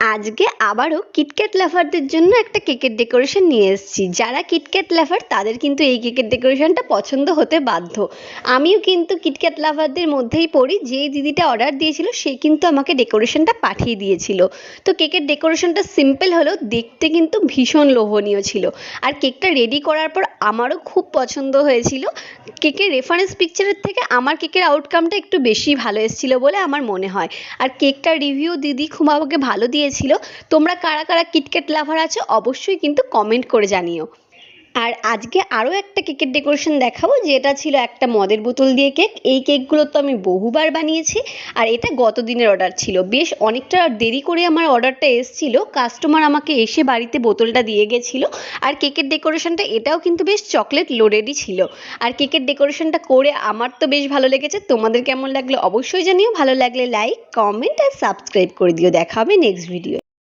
আজকে আবারও কিটক্যাট লাভারদের জন্য একটা কেকের ডেকোরেশন নিয়ে এসেছি। যারা কিটক্যাট লাভার তাদের কিন্তু এই কেকের ডেকোরেশনটা পছন্দ হতে বাধ্য। আমিও কিন্তু কিটক্যাট লাভারদের মধ্যেই পড়ি। যেই দিদিটা অর্ডার দিয়েছিল, সে কিন্তু আমাকে ডেকোরেশনটা পাঠিয়ে দিয়েছিল। তো কেকের ডেকোরেশনটা সিম্পল হলেও দেখতে কিন্তু ভীষণ লোভনীয় ছিল। আর কেকটা রেডি করার পর আমারও খুব পছন্দ হয়েছিল। কেকের রেফারেন্স পিকচারের থেকে আমার কেকের আউটকামটা একটু বেশি ভালো এসেছিল বলে আমার মনে হয়। আর কেকটার রিভিউ দিদি খুব আমাকে ভালো দিয়েছিল। তোমরা কারা কারা কিটক্যাট লাভার আছো অবশ্যই কিন্তু কমেন্ট করে জানিও। আর আজকে আরও একটা কেকের ডেকোরেশন দেখাবো, যেটা ছিল একটা মদের বোতল দিয়ে কেক এই কেকগুলো তো আমি বহুবার বানিয়েছি আর এটা গত দিনের অর্ডার ছিল। বেশ অনেকটা দেরি করে আমার অর্ডারটা এসছিল। কাস্টমার আমাকে এসে বাড়িতে বোতলটা দিয়ে গেছিল। আর কেকের ডেকোরেশনটা এটাও কিন্তু বেশ চকলেট লোডেডই ছিল। আর কেকের ডেকোরেশনটা করে আমার তো বেশ ভালো লেগেছে। তোমাদের কেমন লাগল অবশ্যই জানিও। ভালো লাগলে লাইক কমেন্ট আর সাবস্ক্রাইব করে দিও। দেখা হবে নেক্সট ভিডিও